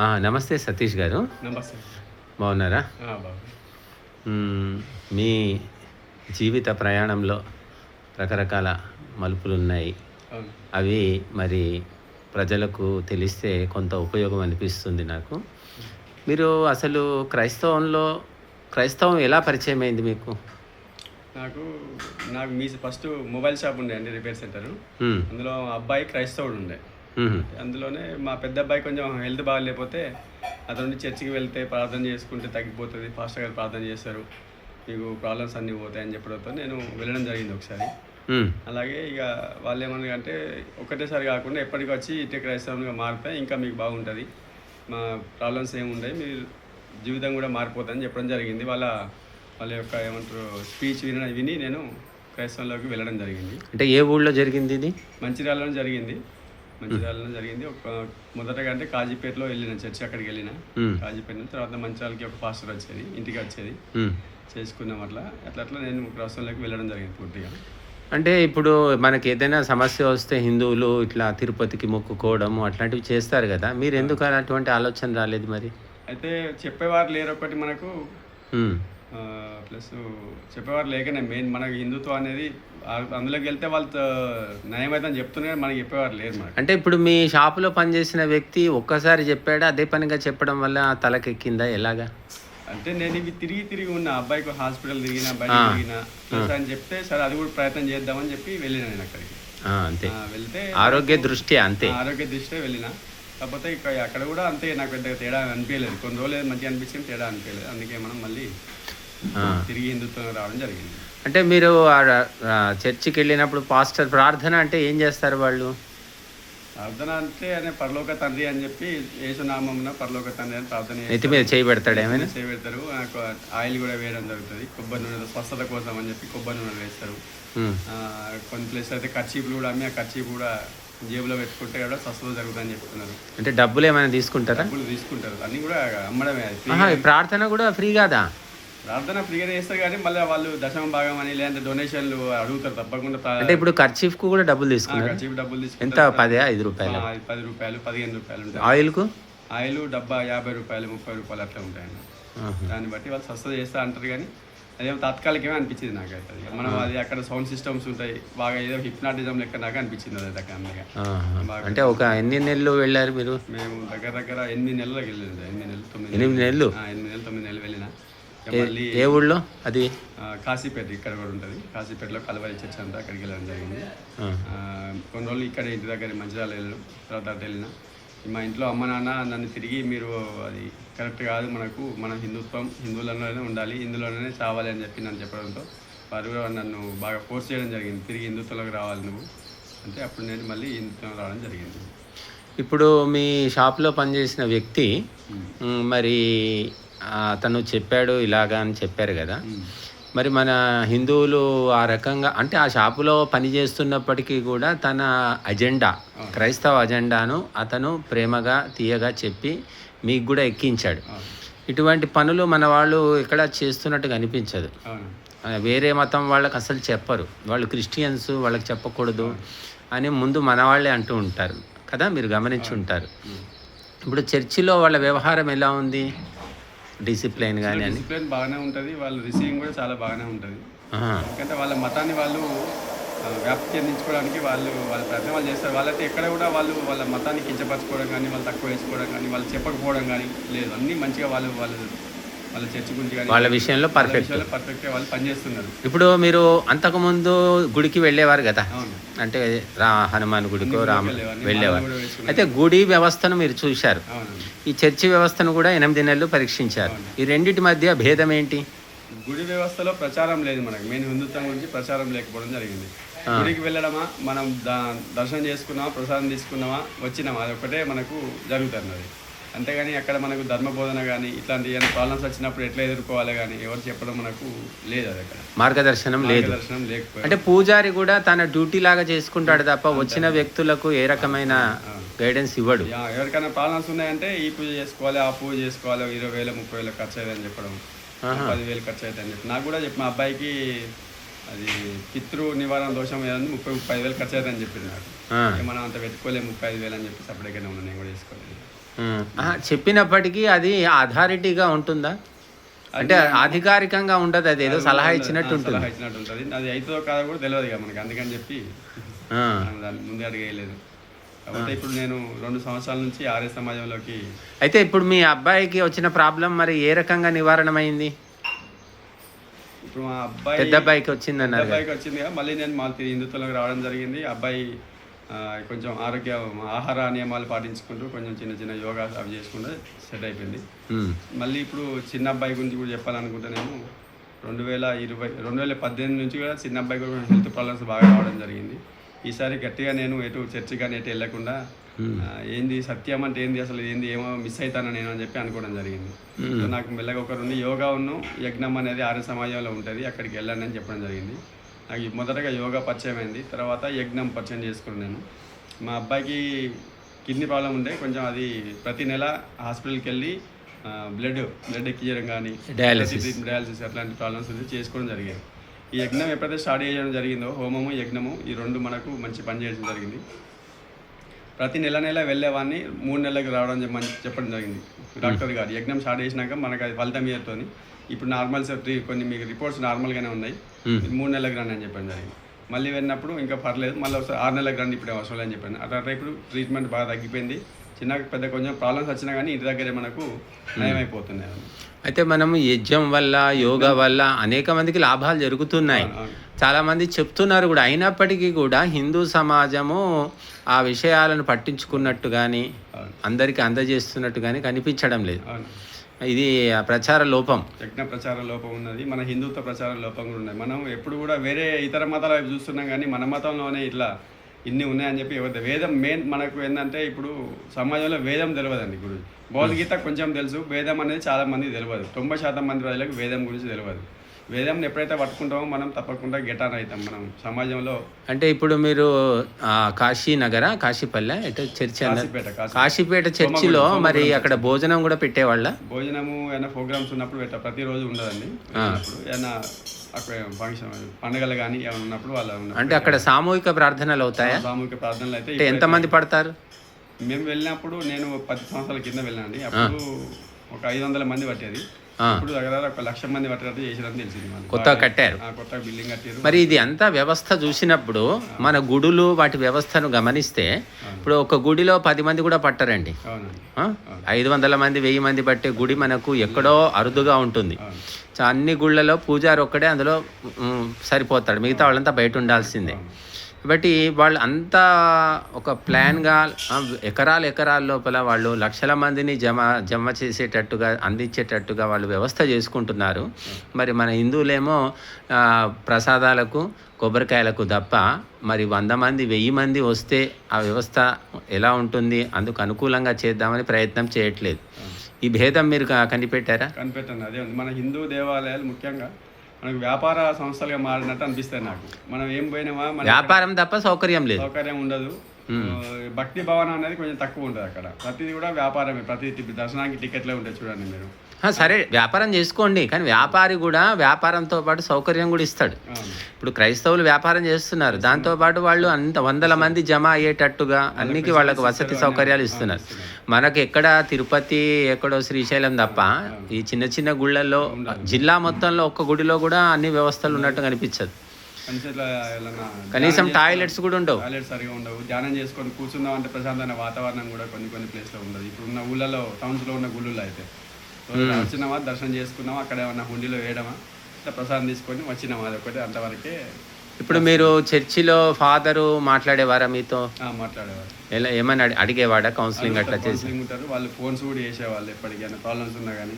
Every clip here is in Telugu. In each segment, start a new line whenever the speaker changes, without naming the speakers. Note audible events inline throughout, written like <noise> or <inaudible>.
నమస్తే సతీష్ గారు.
నమస్తే.
బాగున్నారా? మీ జీవిత ప్రయాణంలో రకరకాల మలుపులు ఉన్నాయి అవి మరి ప్రజలకు తెలిస్తే కొంత ఉపయోగం అనిపిస్తుంది నాకు. మీరు అసలు క్రైస్తవంలో క్రైస్తవం ఎలా పరిచయం అయింది మీకు?
నాకు నాకు మీ ఫస్ట్ మొబైల్ షాప్ ఉండే అండి రిపేర్ సెంటర్. అందులో అబ్బాయి క్రైస్తవుడు ఉండే. అందులోనే మా పెద్ద అబ్బాయి కొంచెం హెల్త్ బాగాలేకపోతే అతను చర్చికి వెళ్తే ప్రార్థన చేసుకుంటే తగ్గిపోతుంది. ఫాస్ట్గా ప్రార్థన చేస్తారు. మీకు ప్రాబ్లమ్స్ అన్నీ పోతాయి అని చెప్పడంతో నేను వెళ్ళడం జరిగింది ఒకసారి. అలాగే ఇక వాళ్ళు ఏమన్నా అంటే ఒకటేసారి కాకుండా ఎప్పటికి వచ్చి ఇటే క్రైస్తవంగా మారితే ఇంకా మీకు బాగుంటుంది. మా ప్రాబ్లమ్స్ ఏమి ఉండవు మీరు జీవితం కూడా మారిపోతుందని చెప్పడం జరిగింది. వాళ్ళ వాళ్ళ యొక్క ఏమంటారు స్పీచ్ విన విని నేను క్రైస్తవంలోకి వెళ్ళడం జరిగింది.
అంటే ఏ ఊళ్ళో జరిగింది ఇది?
మంచిర్యాలలో జరిగింది. మంచిర్యాలలో జరిగింది. ఒక మొదటగా అంటే కాజీపేటలో వెళ్ళిన చర్చి అక్కడికి వెళ్ళిన. కాజీపేట నుంచి తర్వాత మంచిర్యాలకి ఒక పాస్టర్ వచ్చేది ఇంటికి వచ్చేది. చేసుకున్నాం అట్లా. అట్లా అట్లా నేను క్రైస్తవంలోకి వెళ్ళడం జరిగింది పూర్తిగా.
అంటే ఇప్పుడు మనకి ఏదైనా సమస్య వస్తే హిందువులు ఇట్లా తిరుపతికి మొక్కుకోవడం అట్లాంటివి చేస్తారు కదా. మీరు ఎందుకు అటువంటి ఆలోచన రాలేదు మరి?
అయితే చెప్పేవారు లేరు ఒకటి మనకు. ప్లస్ చెప్పేవారు లేకనే మెయిన్ మనకు హిందుత్వం అనేది అందులోకి వెళ్తే వాళ్ళతో నయమైతే అని చెప్తున్నా మనకి చెప్పేవారు లేరు మనకు.
అంటే ఇప్పుడు మీ షాపులో పనిచేసిన వ్యక్తి ఒక్కసారి చెప్పాడా అదే పనిగా చెప్పడం వల్ల తలకెక్కిందా ఎలాగా?
అంటే నేను ఇవి తిరిగి తిరిగి ఉన్న అబ్బాయికి హాస్పిటల్ తిరిగిన బయట తిరిగిన అని చెప్తే సరే అది కూడా ప్రయత్నం చేద్దామని చెప్పి వెళ్ళిన నేను అక్కడికి.
అంతే.
వెళ్తే
ఆరోగ్య దృష్ట్యా అంతే.
ఆరోగ్య దృష్టే వెళ్ళిన. కాకపోతే ఇక్కడ అక్కడ కూడా అంతే నాకు పెద్ద తేడా అనిపించలేదు. కొన్ని రోజులు మంచిగా అనిపించింది తేడా అనిపించలేదు. అందుకే మనం మళ్ళీ. తిరిగి హిందుత్వం రావడం జరిగింది.
అంటే మీరు చర్చికి వెళ్ళినప్పుడు పాస్టర్ ప్రార్థన అంటే ఏం చేస్తారు వాళ్ళు?
ప్రార్థన అంటే అనే పరలోక తండ్రి అని చెప్పి యేసునామమున పరలోక తండ్రి అని ప్రార్థన.
నెత్తి మీద చేయి పెడతాడు ఏమైనా?
చేయబెడతారు నాకు ఆయిల్ కూడా వేయడం జరుగుతుంది. కొబ్బరి నూనె స్వస్థత కోసం అని చెప్పి కొబ్బరి నూనె వేస్తారు. కొన్ని ప్లేస్ అయితే కర్చీపులు కూడా అమ్మి ఆ కర్చీపు కూడా జేబులో పెట్టుకుంటే కూడా స్వస్థత జరుగుతుందని చెప్తున్నారు.
అంటే డబ్బులు ఏమైనా తీసుకుంటారా?
డబ్బులు తీసుకుంటారు. అన్ని కూడా అమ్మడమే.
ప్రార్థన కూడా ఫ్రీ కాదా
ప్రార్థన ఫ్రీగానే చేస్తారు కానీ మళ్ళీ వాళ్ళు దశమ భాగం అని లేదంటే డొనేషన్లు అడుగుతారు తప్పకుండా
అంటే ఇప్పుడు ఖర్చీఫ్కు కూడా డబ్బులు తీసుకున్నారు.
కర్చీపు డబ్బులు
ఎంత?
తీసుకుంటారు
పదే ఐదు రూపాయలు.
పది రూపాయలు పదిహేను రూపాయలు ఉంటాయి.
ఆయిల్కు
ఆయిల్ డబ్బా యాభై రూపాయలు ముప్పై రూపాయలు అట్లా ఉంటాయండి. దాన్ని బట్టి వాళ్ళు స్వస్థత చేస్తా అంటారు కానీ అదేమో తాత్కాలికమే అనిపించింది నాకైతే. అది. మనం అది అక్కడ సౌండ్ సిస్టమ్స్ ఉంటాయి. బాగా ఏదో హిప్నాటిజం లెక్క నాకు అనిపించింది అది
ఆహా. అంటే ఒక ఎన్ని నెలలు వెళ్ళారు మీరు?
మేము దగ్గర దగ్గర ఎనిమిది నెలలకు వెళ్ళింది ఎనిమిది నెలలు? తొమ్మిది
ఎనిమిది నెలలు.
ఎనిమిది నెలలు తొమ్మిది నెలలు వెళ్ళిన ఇక
ఏ-
మళ్ళీ
ఏ ఊళ్ళో? అది?
కాశీపేట ఇక్కడ కూడా ఉంటుంది. కాశీపేటలో కలవరి చర్చ్ అంతా అక్కడికి వెళ్ళడం జరిగింది. కొన్ని రోజులు ఇక్కడ ఇంటి దగ్గర మంచిర్యాల వెళ్ళడం తర్వాత అటు వెళ్ళిన. మా ఇంట్లో అమ్మ నాన్న నన్ను తిరిగి మీరు అది కరెక్ట్ కాదు మనకు మన హిందుత్వం హిందువులలోనే ఉండాలి హిందువులలోనే చావాలి అని చెప్పి నన్ను చెప్పడంతో వారు నన్ను బాగా ఫోర్స్ చేయడం జరిగింది. తిరిగి హిందుత్వంలోకి రావాలి నువ్వు అంటే అప్పుడు నేను మళ్ళీ హిందుత్వం రావడం జరిగింది.
ఇప్పుడు మీ షాప్లో పనిచేసిన వ్యక్తి మరి అతను చెప్పాడు ఇలాగా అని చెప్పారు కదా. మరి మన హిందువులు ఆ రకంగా అంటే ఆ షాపులో పని చేస్తున్నప్పటికీ కూడా తన అజెండా క్రైస్తవ అజెండాను అతను ప్రేమగా తీయగా చెప్పి మీకు కూడా ఎక్కించాడు. ఇటువంటి పనులు మన వాళ్ళు ఎక్కడ చేస్తున్నట్టుగా అనిపించదు. వేరే మతం వాళ్ళకి అసలు చెప్పరు. వాళ్ళు క్రిస్టియన్స్ వాళ్ళకి చెప్పకూడదు అని ముందు మన వాళ్ళే అంటూ ఉంటారు. కదా మీరు గమనించి ఉంటారు. ఇప్పుడు చర్చిలో వాళ్ళ వ్యవహారం ఎలా ఉంది? డిసిప్లైన్ కానీ అని.
డిసిప్లిన్ బాగానే ఉంటుంది వాళ్ళ రిసీవింగ్ కూడా చాలా బాగానే ఉంటుంది. ఎందుకంటే వాళ్ళ మతాన్ని వాళ్ళు వ్యాప్తి చెందించుకోవడానికి వాళ్ళు వాళ్ళ ప్రయత్నం వాళ్ళు చేస్తారు. వాళ్ళైతే ఎక్కడ కూడా వాళ్ళు వాళ్ళ మతాన్ని కించపరచుకోవడం కానీ వాళ్ళు తక్కువ వేసుకోవడం కానీ వాళ్ళు చెప్పకపోవడం కానీ లేదు. అన్నీ మంచిగా వాళ్ళు వాళ్ళు వాళ్ళ చర్చ గురించి కానీ
వాళ్ళ విషయంలో పర్ఫెక్ట్
పర్ఫెక్ట్గా వాళ్ళు పనిచేస్తున్నారు.
ఇప్పుడు మీరు అంతకుముందు గుడికి వెళ్ళేవారు కదా? అంటే రా హనుమాన్ గుడికో రామ. వెళ్ళేవారు. అయితే గుడి వ్యవస్థను మీరు చూశారు. ఈ చర్చి వ్యవస్థను కూడా ఎనిమిది నెలలు పరీక్షించారు. ఈ రెండిటి మధ్య భేదం ఏంటి?
గుడి వ్యవస్థలో ప్రచారం లేదు మనకి. మెయిన్ హిందుత్వం గురించి ప్రచారం లేకపోవడం జరిగింది. గుడికి వెళ్ళడమా? మనం దర్శనం చేసుకున్నామా? ప్రసాదం తీసుకున్నామా? వచ్చినామా? అది ఒకటే మనకు జరుగుతున్నది. అంతేగాని అక్కడ మనకు ధర్మ బోధన కానీ ఇట్లాంటి ఏమైనా ప్రాబ్లమ్స్ వచ్చినప్పుడు ఎట్లా ఎదుర్కోవాలి కానీ ఎవరు చెప్పడం మనకు లేదు అది అక్కడ.
మార్గదర్శనం లేదు.
దర్శనం లేకపోతే
అంటే పూజారి కూడా తన డ్యూటీ లాగా చేసుకుంటాడు తప్ప వచ్చిన వ్యక్తులకు ఏ రకమైన గైడెన్స్ ఇవ్వడు.
ఎవరికైనా ప్రాబ్లమ్స్ ఉన్నాయంటే ఈ పూజ చేసుకోవాలి ఆ పూజ చేసుకోవాలి ఇరవై వేల ముప్పై వేల ఖర్చు అయ్యేదని చెప్పడం. పదివేలు ఖర్చు అవుతుంది అని చెప్పి. నాకు కూడా చెప్పి మా అబ్బాయికి అది పితృ నివారణ దోషం ఏదంటే ముప్పై ముప్పై ఐదు వేలు ఖర్చు అవుతుందని చెప్పింది నాకు. మనం అంత పెట్టుకోలేము ముప్పై ఐదు వేలు అని చెప్పి సపరేట్గానే ఉన్నా నేను కూడా.
ఆహా, చెప్పినప్పటికీ అది అథారిటీగా ఉంటుందా? అంటే అధికారికంగా ఉండదు అది ఏదో సలహా ఇచ్చినట్టు ఉంటుంది.
సలహా ఇచ్చినట్టు ఉంటుంది. అది అవుతుందో కాదో కూడా తెలియదు ఇక మనకి. అందుకని చెప్పి దాన్ని ముందే అడిగేయలేదు. కాబట్టి ఇప్పుడు నేను రెండు సంవత్సరాల నుంచి ఆర్య సమాజంలోకి
అయితే ఇప్పుడు మీ అబ్బాయికి వచ్చిన ప్రాబ్లం మరి ఏ రకంగా నివారణమైంది?
ఇప్పుడు మా అబ్బాయి
పెద్ద అబ్బాయికి వచ్చిందన్నారు కదా.
అబ్బాయికి వచ్చింది కదా. మళ్ళీ నేను మళ్ళీ హిందుత్వంలోకి రావడం జరిగింది. అబ్బాయి కొంచెం ఆరోగ్య ఆహార నియమాలు పాటించుకుంటూ కొంచెం చిన్న చిన్న యోగా అవి చేసుకుంటూ సెట్ అయిపోయింది. మళ్ళీ ఇప్పుడు చిన్న అబ్బాయి గురించి కూడా చెప్పాలనుకుంటే నేను రెండు వేల ఇరవై రెండు వేల పద్దెనిమిది నుంచి కూడా చిన్న అబ్బాయి కూడా హెల్త్ ప్రాబ్లమ్స్ బాగా రావడం జరిగింది. ఈసారి గట్టిగా నేను ఎటు చర్చి కానీ ఎటు వెళ్ళకుండా ఆ, ఏంది సత్యం అంటే ఏంది అసలు ఏంది ఏమో మిస్ అవుతాను నేను అని చెప్పి అనుకోవడం జరిగింది. నాకు మెల్లగా ఒక రెండు యోగా ఉన్ను యజ్ఞం అనేది ఆర్య సమాజంలో ఉంటుంది అక్కడికి వెళ్ళండి అని చెప్పడం జరిగింది. నాకు మొదటగా యోగా పరిచయం అయింది. తర్వాత యజ్ఞం పరిచయం చేసుకున్నాను నేను. మా అబ్బాయికి కిడ్నీ ప్రాబ్లం ఉండే. కొంచెం అది ప్రతి నెల హాస్పిటల్కి వెళ్ళి బ్లడ్ బ్లడ్ ఎక్కించడం కానీ
Dialysis.
డయాలసిస్ అట్లాంటి ప్రాబ్లమ్స్ ఉంది చేసుకోవడం జరిగింది. ఈ యజ్ఞం ఎప్పుడైతే స్టార్ట్ చేయడం జరిగిందో హోమము యజ్ఞము ఈ రెండు మనకు మంచి పని చేయడం జరిగింది. ప్రతి నెల నెల వెళ్ళేవాడిని మూడు నెలలకు రావడం చెప్పమని చెప్పడం జరిగింది. డాక్టర్ గారు యజ్ఞం స్టార్ట్ చేసినాక మనకు అది ఫలితం ఇయర్తోని ఇప్పుడు నార్మల్ కొన్ని మీకు రిపోర్ట్స్ నార్మల్గానే ఉన్నాయి. మూడు నెలలకు రండి అని చెప్పడం జరిగింది. మళ్ళీ వెళ్ళినప్పుడు ఇంకా పర్లేదు మళ్ళీ ఒకసారి ఆరు నెలలకు రండి ఇప్పుడు అవసరం అని చెప్పాను. అట్లా ఇప్పుడు ట్రీట్మెంట్ బాగా తగ్గిపోయింది. చిన్న పెద్ద కొంచెం ప్రాబ్లమ్స్ వచ్చినా కానీ ఇంటి దగ్గరే మనకు నయమైపోతున్నాయి.
అయితే మనం యజ్ఞం వల్ల యోగా వల్ల అనేక మందికి లాభాలు జరుగుతున్నాయి.
అవును.
చాలా మంది చెప్తున్నారు కూడా అయినప్పటికీ కూడా హిందూ సమాజము ఆ విషయాలను పట్టించుకున్నట్టు కానీ. అందరికీ అందజేస్తున్నట్టు కానీ కనిపించడం లేదు. ఇది ఆ ప్రచార లోపం.
యజ్ఞ ప్రచార లోపం ఉన్నది మన హిందుత్వ ప్రచార లోపం కూడా ఉన్నది. మనం ఎప్పుడు కూడా వేరే ఇతర మతాల వైపు చూస్తున్నాం కానీ మన మతంలోనే ఇట్లా ఇన్ని ఉన్నాయని చెప్పి ఎవరి వేదం మెయిన్ మనకు ఏంటంటే ఇప్పుడు సమాజంలో వేదం తెలియదండి ఇప్పుడు భగవద్గీత కొంచెం తెలుసు. వేదం అనేది చాలా మంది తెలియదు తొంభై శాతం మంది ప్రజలకు వేదం గురించి తెలియదు వేదం ఎప్పుడైతే పట్టుకుంటామో మనం తప్పకుండా గెటాన్ అవుతాం మనం సమాజంలో.
అంటే ఇప్పుడు మీరు కాశీ నగర కాశీపల్లె ఎటు చర్చి
కాశీపేట కాశీ
కాశీపేట చర్చిలో మరి అక్కడ భోజనం కూడా పెట్టేవాళ్ళ?
భోజనము ఏమైనా ప్రోగ్రామ్స్ ఉన్నప్పుడు పెట్ట ప్రతిరోజు ఉండదండి. ఏమైనా అక్కడ ఫంక్షన్ పండుగలు కానీ ఏమైనా ఉన్నప్పుడు వాళ్ళ
అంటే అక్కడ సామూహిక ప్రార్థనలు అవుతాయా?
సామూహిక ప్రార్థనలు అయితే
అంటే ఎంతమంది పడతారు?
మేము వెళ్ళినప్పుడు నేను పది సంవత్సరాల కింద వెళ్ళానండి. అప్పుడు ఒక ఐదు వందల మంది పట్టేది. ఇప్పుడు దగ్గర ఒక లక్ష మంది తెలిసింది
కొత్తగా కట్టారు.
కొత్త బిల్డింగ్ కట్టారు
మరి ఇది అంతా వ్యవస్థ చూసినప్పుడు మన గుడులు వాటి వ్యవస్థను గమనిస్తే ఇప్పుడు ఒక గుడిలో పది మంది కూడా పట్టరండి? ఐదు వందల మంది వెయ్యి మంది పట్టే గుడి మనకు ఎక్కడో అరుదుగా ఉంటుంది. అన్ని గుళ్ళలో పూజారి ఒక్కడే అందులో సరిపోతాడు. మిగతా వాళ్ళంతా బయట ఉండాల్సిందే. కాబట్టి వాళ్ళు అంతా ఒక ప్లాన్గా ఎకరాలు ఎకరాల ఎకరాల లోపల వాళ్ళు లక్షల మందిని జమ జమ చేసేటట్టుగా అందించేటట్టుగా వాళ్ళు వ్యవస్థ చేసుకుంటున్నారు. మరి మన హిందువులేమో ప్రసాదాలకు కొబ్బరికాయలకు తప్ప మరి వంద మంది వెయ్యి మంది వస్తే ఆ వ్యవస్థ ఎలా ఉంటుంది? అందుకు అనుకూలంగా చేద్దామని ప్రయత్నం చేయట్లేదు. ఈ భేదం మీరు కనిపెట్టారా?
కనిపెట్టండి. అదే ఉంది. మన హిందూ దేవాలయాలు ముఖ్యంగా మనకు వ్యాపార సంస్థలుగా మారినట్టు అనిపిస్తాయి నాకు. మనం ఏం పోయినామా మన
వ్యాపారం తప్ప సౌకర్యం లేదు.
సౌకర్యం ఉండదు. భక్తి భవనం అనేది కొంచెం తక్కువ ఉంటుంది అక్కడ. ప్రతిది కూడా వ్యాపారమే. ప్రతి దర్శనానికి టికెట్లే ఉంటాయి చూడండి మీరు.
సరే వ్యాపారం చేసుకోండి. కానీ వ్యాపారి కూడా వ్యాపారంతో పాటు సౌకర్యం కూడా ఇస్తాడు. ఇప్పుడు క్రైస్తవులు వ్యాపారం చేస్తున్నారు. దాంతో పాటు వాళ్ళు అంత వందల మంది జమ అయ్యేటట్టుగా అన్నికి వాళ్ళకు వసతి సౌకర్యాలు ఇస్తున్నారు. మనకు ఎక్కడ తిరుపతి ఎక్కడో శ్రీశైలం తప్ప ఈ చిన్న చిన్న గుళ్ళల్లో జిల్లా మొత్తంలో ఒక్క గుడిలో కూడా అన్ని వ్యవస్థలు ఉన్నట్టు కనిపించదు.
కనీసం
టాయిలెట్స్ కూడా ఉండవు.
టాయిలెట్ సరిగా ఉండవు. ధ్యానం చేసుకొని కూర్చుందాం అంటే ప్రశాంతమైన వాతావరణం కూడా కొన్ని కొన్ని ప్లేస్లో ఉండదు. ఇప్పుడు ఉన్న ఊళ్ళలో టౌన్స్లో ఉన్న గుళ్ళలో అయితే. వచ్చినామా దర్శనం చేసుకున్నామా అక్కడ ఏమన్నా హుండీలో వేయడమా? ఇట్లా ప్రసాదం తీసుకొని వచ్చినామా అది ఒకటి అంతవరకే
ఇప్పుడు మీరు చర్చిలో ఫాదరు మాట్లాడేవారా మీతో?
మాట్లాడేవారు.
ఎలా ఏమని అడి- అడిగేవాడా కౌన్సిలింగ్ అట్లా చేసి?
ఉంటారు వాళ్ళు ఫోన్స్ కూడా చేసేవాళ్ళు ఎప్పటికైనా ప్రాబ్లమ్స్ ఉన్నా కానీ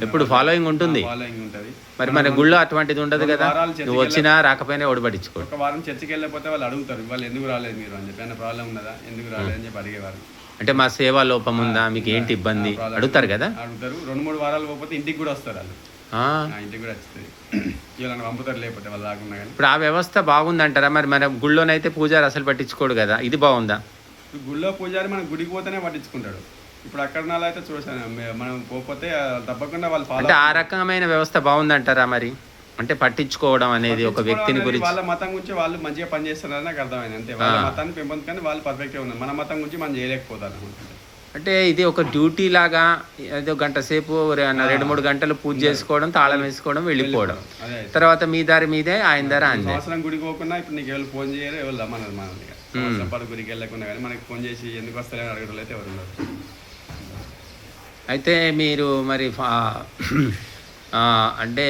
ఇప్పుడు ఫాలోయింగ్ ఉంటుంది?
ఫాలోయింగ్ ఉంటుంది.
మరి మన గుళ్ళో అటువంటిది ఉండదు కదా? నువ్వు వచ్చినా రాకపోయినా ఓడిపడించుకోడు
ఒక వారం చర్చికి వెళ్ళకపోతే వాళ్ళు అడుగుతారు వాళ్ళు ఎందుకు రాలేదు మీరు అని చెప్పి ప్రాబ్లం ఉన్నదా? ఎందుకు రాలేదు? అని చెప్పి అడిగేవారు.
అంటే మా సేవా లోపం ఉందా? మీకు ఏంటి ఇబ్బంది? అడుగుతారు కదా?
అడుగుతారు. రెండు మూడు వారాలు పోతే ఇంటికి కూడా వస్తారు వాళ్ళు. ఇంటికి కూడా వస్తుంది వీళ్ళని పంపుతారు లేకపోతే వాళ్ళు రాకుండా కానీ.
ఇప్పుడు ఆ వ్యవస్థ బాగుందంటారా? మరి మన గుళ్ళోనైతే పూజారి అసలు పట్టించుకోడు కదా? ఇది బాగుందా?
గుళ్ళో పూజారి మనం గుడికి పోతేనే పట్టించుకుంటాడు. ఇప్పుడు అక్కడ అయితే చూసాను మనం పోతే తప్పకుండా వాళ్ళు
ఆ రకమైన వ్యవస్థ బాగుందంటారా మరి? అంటే పట్టించుకోవడం అనేది ఒక వ్యక్తిని గురించి
వాళ్ళ మతం గురించి వాళ్ళు మంచిగా పనిచేస్తున్నారని నాకు అర్థమైంది. అంతే. వాళ్ళ. మతాన్ని పెంపొందుకొని వాళ్ళు పర్ఫెక్ట్గా ఉన్నారు మన మతం గురించి మనం చేయలేకపోతారు
అంటే ఇది ఒక డ్యూటీ లాగా ఏదో గంట సేపు రెండు మూడు గంటలు పూజ చేసుకోవడం తాళం వేసుకోవడం వెళ్ళిపోవడం. తర్వాత మీ దారి మీదే ఆయన దారి ఆయనదే
సంవత్సరం గుడికి పోకుండా ఇప్పుడు నీకు ఎవరు ఫోన్ చేయరు ఎవరు రమ్మన్నారు మన దగ్గర సంవత్సరం పాటు గుడికి వెళ్ళకుండా కానీ మనకి ఫోన్ చేసి ఎందుకు వస్తారని అడగడం అయితే ఎవరు
అయితే మీరు మరి <clears throat> అంటే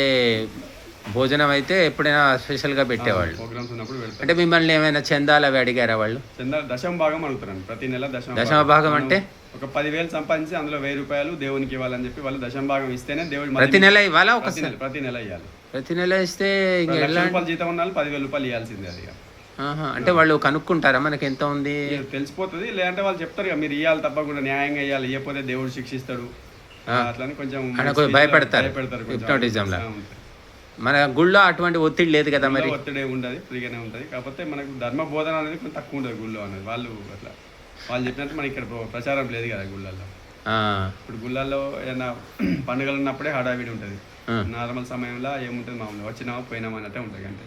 భోజనం అయితే ఎప్పుడైనా స్పెషల్గా పెట్టేవాళ్ళు
ప్రోగ్రామ్స్ ఉన్నప్పుడు పెడతారు
అంటే మిమ్మల్ని ఏమైనా చందాలు అవి అడిగారా వాళ్ళు
చందా దశమ భాగం అడుగుతారండి ప్రతి నెల దశమ
దశమ భాగం అంటే?
ఒక పదివేలు సంపాదించి అందులో వెయ్యి రూపాయలు దేవునికి ఇవ్వాలని చెప్పి వాళ్ళు దశమ భాగం ఇస్తేనే దేవుడు
ప్రతి నెల ఇవ్వాలా
ప్రతి
ఒకసారి
నెల ప్రతి నెల ఇవ్వాలి
ప్రతి నెల ఇస్తే ఇంక
లక్ష
ఎలా
రూపాయలు జీతం ఉన్న పదివేల రూపాయలు ఇవ్వాల్సిందే అది ఇక.
ఆహా, అంటే వాళ్ళు కనుక్కుంటారా మనకి ఎంత ఉంది
తెలిసిపోతుంది లేదంటే వాళ్ళు చెప్తారు ఇక మీరు ఇవ్వాలి తప్పకుండా న్యాయంగా ఇవ్వాలి ఇవ్వకపోతే దేవుడు శిక్షిస్తాడు అట్లని కొంచెం
ఆయన కొంచెం భయపెడతారు.
భయపెడతారు కొంచెం.
Hypnotism లా.
ఆ.
మన గుళ్ళో అటువంటి ఒత్తిడి లేదు కదా మరి?
ఒత్తిడి ఉండదు ఫ్రీగానే ఉంటుంది. కాకపోతే మనకు ధర్మ బోధన అనేది కొంచెం తక్కువ ఉంటుంది గుళ్ళో అనేది. వాళ్ళు అట్లా వాళ్ళు చెప్పినట్టు మనకి ఇక్కడ ప్ర- ప్రచారం లేదు కదా గుళ్ళల్లో. ఇప్పుడు గుళ్ళల్లో ఏదైనా <clears throat> పండుగలు ఉన్నప్పుడే హడావిడి ఉంటుంది. నార్మల్ సమయంలో ఏముంటుంది మామూలు వచ్చినామా పోయినామా అన్నట్టే ఉంటుంది అంతే.